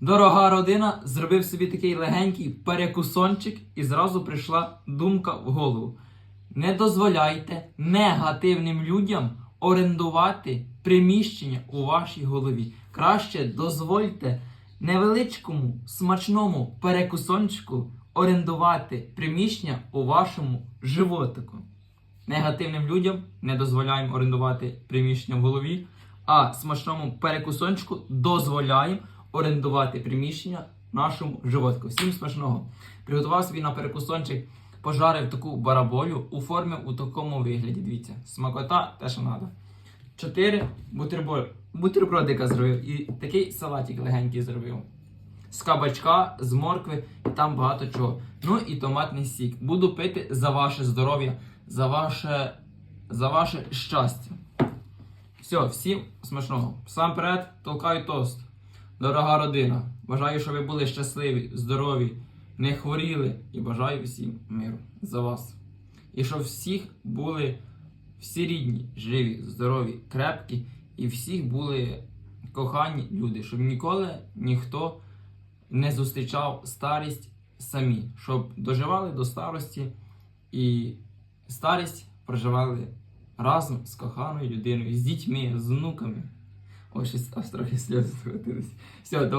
Дорога родина зробив собі такий легенький перекусончик, і зразу прийшла думка в голову. Не дозволяйте негативним людям орендувати приміщення у вашій голові. Краще дозвольте невеличкому смачному перекусончику орендувати приміщення у вашому животику. Негативним людям не дозволяємо орендувати приміщення в голові, а смачному перекусончику дозволяємо орендувати приміщення нашому животику. Всім смачного. Приготував собі на перекусончик, пожарив таку бараболю, оформив у такому вигляді. Дивіться, смакота те, що треба. Чотири бутерброд, бутербродика зробив і такий салатик легенький зробив. З кабачка, з моркви і там багато чого. Ну і томатний сік. Буду пити за ваше здоров'я, за ваше, за ваше щастя. Все, всім смачного. Сам перед толкаю тост. Дорога родина. Бажаю, щоб ви були щасливі, здорові, не хворіли і бажаю всім миру за вас. І щоб всіх були всі рідні, живі, здорові, крепкі, і всіх були кохані люди, щоб ніколи ніхто не зустрічав старість самі, щоб доживали до старості і старість проживали разом з коханою людиною, з дітьми, з внуками. Ось щось аж трохи сльози схватились. Все, давай.